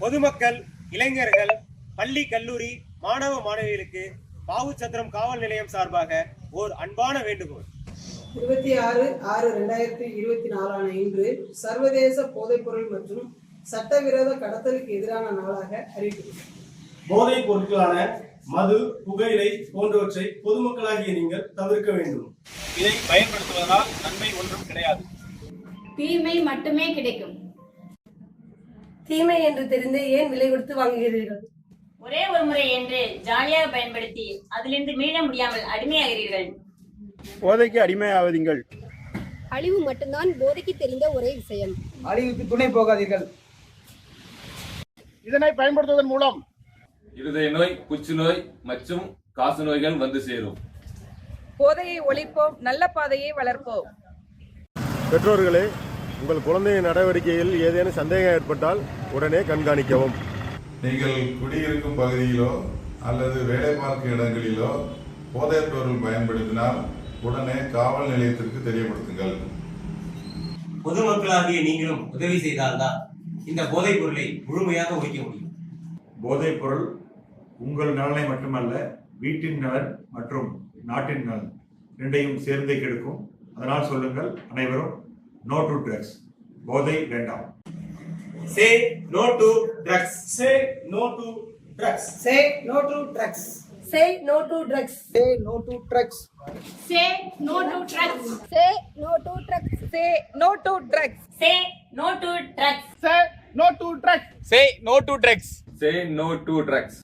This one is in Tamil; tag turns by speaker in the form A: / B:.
A: பொதுமக்கள் இளைஞர்கள் பள்ளி கல்லூரி மாணவ மாணவிகளுக்கு பாவுச்சத்திரம் காவல் நிலையம் சார்பாக ஓர் அன்பான வேண்டுகோள்.
B: இருபத்தி ஆறு ஆறு ரெண்டாயிரத்தி இருபத்தி நாலான இன்று சர்வதேச போதைப்பொருள் மற்றும் சட்டவிரோத கடத்தலுக்கு எதிரான நாளாக அறிவிக்கப்பட்டது.
C: போதைப் பொருட்களான மது புகையிலை போன்றவற்றை பொதுமக்களாகிய நீங்கள் தவிர்க்க வேண்டும்.
D: இதை பயன்படுத்துவதனால் நன்மை ஒன்றும் கிடையாது.
E: தீமை மட்டுமே கிடைக்கும்.
F: தீமை என்று தெரிந்து ஏன் விலை கொடுத்து வாங்குகிறீர்கள்?
G: ஒரே ஒரு முறை என்று ஜாலியாக பயன்படுத்தி அதிலிருந்து மீள முடியாமல் அடிமையாகிறீர்கள்.
H: போதைக்கு அடிமையாவதீங்கள்
I: அழிவு மட்டும்தான் போதைக்கு தெரிந்த ஒரே விஷயம்.
B: அழிவுக்கு துணை போகாதீர்கள்.
H: இதனை பயன்படுத்துவதன் மூலம்
J: இருதய நோய் புற்றுநோய் மற்றும் காச நோய்கள் வந்து சேரும்.
K: போதையை ஒழிப்போம் நல்ல பாதையை வளர்ப்போம்.
H: பெற்றோர்களே உங்கள் குழந்தையின் நடவடிக்கையில் ஏதேனும் சந்தேகம் ஏற்பட்டால் உடனே கண்காணிக்கவும்.
L: நீங்கள் குடியிருக்கும் பகுதியிலோ அல்லது வேலை பார்க்கும் இடங்களிலோ போதைப் பொருள் பயன்படுத்தினால் உடனே காவல் நிலையத்திற்கு தெரியப்படுத்துங்கள்.
A: பொதுமக்களாகிய நீங்களும் உதவி செய்தால்தான் இந்த போதைப் பொருளை முழுமையாக ஒழிக்க முடியும்.
M: போதைப் பொருள் உங்கள் நலனை மட்டுமல்ல வீட்டின் நலன் மற்றும் நாட்டின் நலன் ரெண்டையும் சேர்ந்தே கெடுக்கும். அதனால் சொல்லுங்கள் அனைவரும் no to drugs. Bodhi went
A: down. Say no to
C: drugs. Say no to
B: drugs. Say no to
F: drugs. Say no to
B: drugs. Say no to
E: drugs. Say no to
I: drugs. Say no to
K: drugs. Say no to
G: drugs. Say no to
D: drugs. Say no to
J: drugs. Say no to
D: drugs. Say no to drugs. Say no to drugs.